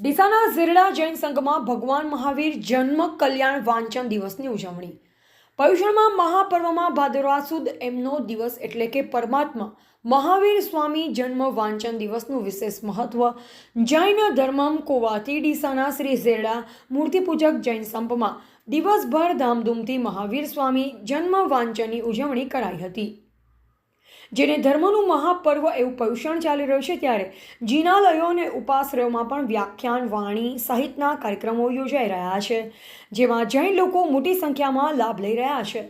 ડીસાના ઝીરડા જૈન સંઘમાં ભગવાન મહાવીર જન્મ કલ્યાણ વાંચન દિવસની ઉજવણી. પર્યુષણમાં મહાપર્વમાં ભાદરવા સુદ એમનો દિવસ એટલે કે પરમાત્મા મહાવીર સ્વામી જન્મ વાંચન દિવસનું વિશેષ મહત્વ. જૈન ધર્મમ કોવાથી ડીસાના શ્રી ઝેરડા મૂર્તિપૂજક જૈન સંપમાં દિવસભર ધામધૂમથી મહાવીર સ્વામી જન્મ વાંચનની ઉજવણી કરાઈ હતી. જેને ધર્મનું મહાપર્વ એવું પર્યુષણ ચાલી રહ્યું છે ત્યારે જીનાલયો અને ઉપાશ્રયોમાં પણ વ્યાખ્યાન, વાણી સહિતના કાર્યક્રમો યોજાઈ રહ્યા છે, જેમાં જૈન લોકો મોટી સંખ્યામાં લાભ લઈ રહ્યા છે.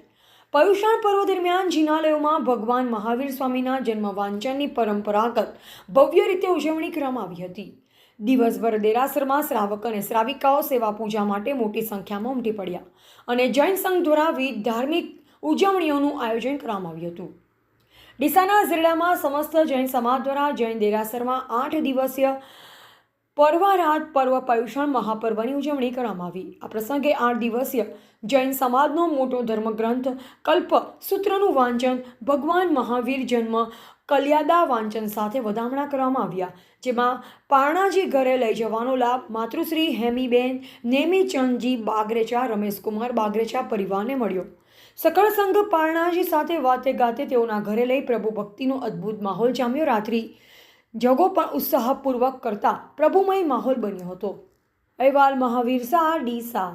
પર્યુષણ પર્વ દરમિયાન જિનાલયોમાં ભગવાન મહાવીર સ્વામીના જન્મ વાંચનની પરંપરાગત ભવ્ય રીતે ઉજવણી કરવામાં આવી હતી. દિવસભર દેરાસરમાં શ્રાવક અને શ્રાવિકાઓ સેવા પૂજા માટે મોટી સંખ્યામાં ઉમટી પડ્યા અને જૈન સંઘ દ્વારા વિવિધ ધાર્મિક ઉજવણીઓનું આયોજન કરવામાં આવ્યું હતું. ડીસાના જિલ્લામાં સમસ્ત જૈન સમાજ દ્વારા જૈન દેરાસરમાં આઠ દિવસીય પર્વારાત પર્વ પર્યુષણ મહાપર્વની ઉજવણી કરવામાં આવી. આ પ્રસંગે આઠ દિવસીય જૈન સમાજનો મોટો ધર્મગ્રંથ કલ્પ સૂત્રનું વાંચન ભગવાન મહાવીર જન્મ કલ્યાદા વાંચન સાથે વધામણા કરવામાં આવ્યા, જેમાં પારણાજી ઘરે લઈ જવાનો લાભ માતૃશ્રી હેમીબેન નેમીચંદજી બાગરેચા, રમેશકુમાર બાગરેચા પરિવારને મળ્યો. સકળ સંઘ પારણાજી સાથે વાતે ગાતે તેઓના ઘરે લઈ પ્રભુ ભક્તિનો અદ્ભુત માહોલ જામ્યો રાત્રિ. જગો પણ ઉત્સાહપૂર્વક કરતા પ્રભુમય માહોલ બન્યો હતો. અહેવાલ મહાવીર શાહ ડીસા